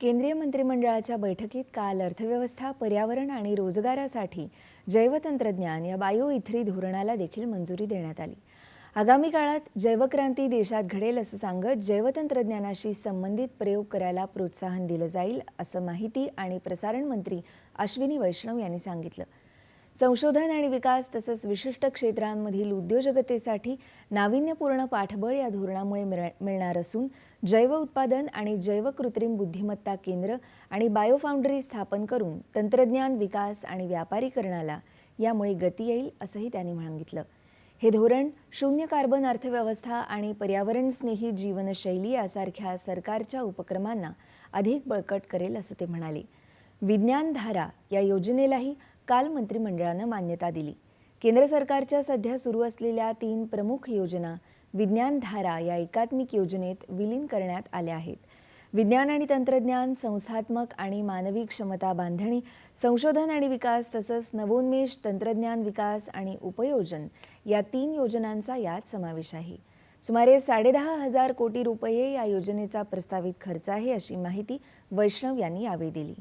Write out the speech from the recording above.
केंद्रीय मंत्रिमंडळाच्या बैठकीत काल अर्थव्यवस्था पर्यावरण आणि रोजगारासाठी जैवतंत्रज्ञान या बायो इथ्री धोरणाला देखील मंजुरी देण्यात आली. आगामी काळात जैवक्रांती देशात घडेल असं सांगत जैवतंत्रज्ञानाशी संबंधित प्रयोग करायला प्रोत्साहन दिलं जाईल असं माहिती आणि प्रसारण मंत्री अश्विनी वैष्णव यांनी सांगितलं. संशोधन आणि विकास तसंच विशिष्ट क्षेत्रांमधील उद्योजकतेसाठी नाविन्यपूर्ण पाठबळ या धोरणामुळे मिळणार असून जैव उत्पादन आणि जैव कृत्रिम बुद्धिमत्ता केंद्र आणि बायोफाउंडरी स्थापन करून तंत्रज्ञान विकास आणि व्यापारीकरणाला यामुळे गती येईल असंही त्यांनी सांगितलं हे धोरण शून्य कार्बन अर्थव्यवस्था आणि पर्यावरणस्नेही जीवनशैली यासारख्या सरकारच्या उपक्रमांना अधिक बळकट करेल असं ते म्हणाले. विज्ञानधारा या योजनेलाही काल मंत्रिमंडळानं मान्यता दिली. केंद्र सरकारच्या सध्या सुरू असलेल्या तीन प्रमुख योजना विज्ञानधारा या एकात्मिक योजनेत विलीन करण्यात आल्या आहेत. विज्ञान आणि तंत्रज्ञान संस्थात्मक आणि मानवी क्षमता बांधणी संशोधन आणि विकास तसंच नवोन्मेष तंत्रज्ञान विकास आणि उपयोजन या तीन योजनांचा यात समावेश आहे. सुमारे साडेदहा हजार कोटी रुपये या योजनेचा प्रस्तावित खर्च आहे अशी माहिती वैष्णव यांनी यावेळी दिली.